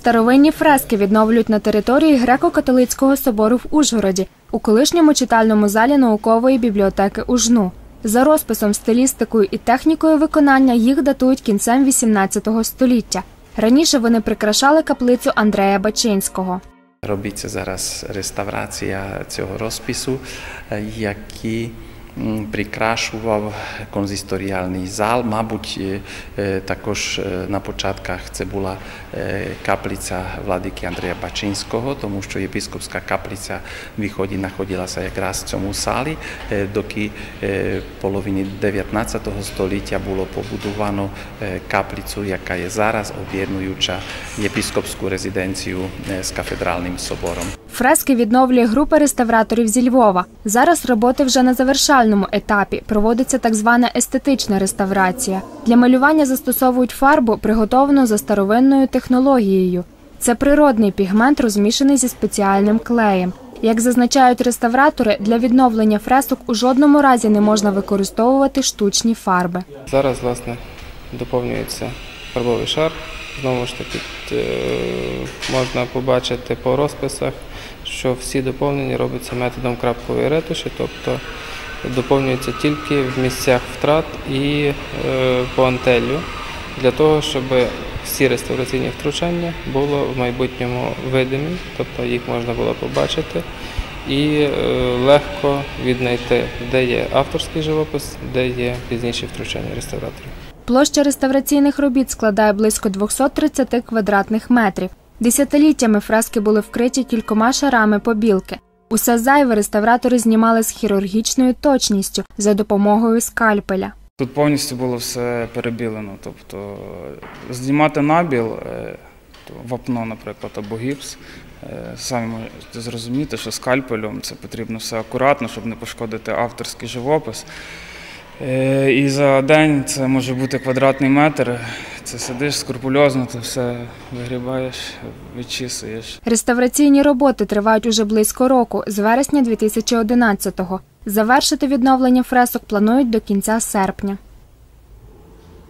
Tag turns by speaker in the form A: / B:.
A: Старовинні фрески відновлюють на території греко-католицького собору в Ужгороді у колишньому читальному залі наукової бібліотеки УЖНУ. За розписом, стилістикою і технікою виконання їх датують кінцем XVIII століття. Раніше вони прикрашали каплицю Андрея Бачинського.
B: Робиться зараз реставрація цього розпису, е, який м, прикрашував конзисторіальний зал. Мабуть, е, е, також е, на початках це була е, каплиця владики Андрея Бачинського, тому що єпископська каплиця в виході знаходилася якраз в цьому залі, е, доки е, в половині 19 століття було побудовано е, каплицю, яка є зараз об'єднуюча єпископську резиденцію е, з кафедральним собором.
A: Фрески відновлює група реставраторів зі Львова. Зараз роботи вже на завершальному етапі. Проводиться так звана естетична реставрація. Для малювання застосовують фарбу, приготовану за старовинною технологією. Це природний пігмент, розмішаний зі спеціальним клеєм. Як зазначають реставратори, для відновлення фресок у жодному разі не можна використовувати штучні фарби.
C: Зараз, власне, доповнюється фарбовий шар. Знову ж таки, е, можна побачити по розписах, що всі доповнення робляться методом крапкової ретуші, тобто доповнюється тільки в місцях втрат і е, по антеллю, для того, щоб всі реставраційні втручання було в майбутньому видимі, тобто їх можна було побачити і е, легко віднайти, де є авторський живопис, де є пізніші втручання реставраторів.
A: Площа реставраційних робіт складає близько 230 квадратних метрів. Десятиліттями фрески були вкриті кількома шарами побілки. Усе зайве реставратори знімали з хірургічною точністю за допомогою скальпеля.
D: Тут повністю було все перебілено. Тобто знімати набіл, е, вапно, наприклад, або гіпс. е, Самі можете зрозуміти, що скальпелем це потрібно все акуратно, щоб не пошкодити авторський живопис. Е, І за день це може бути квадратний метр. Це сидиш скрупульозно, ти все вигрібаєш, відчисуєш.
A: Реставраційні роботи тривають уже близько року, з вересня 2011-го. Завершити відновлення фресок планують до кінця серпня.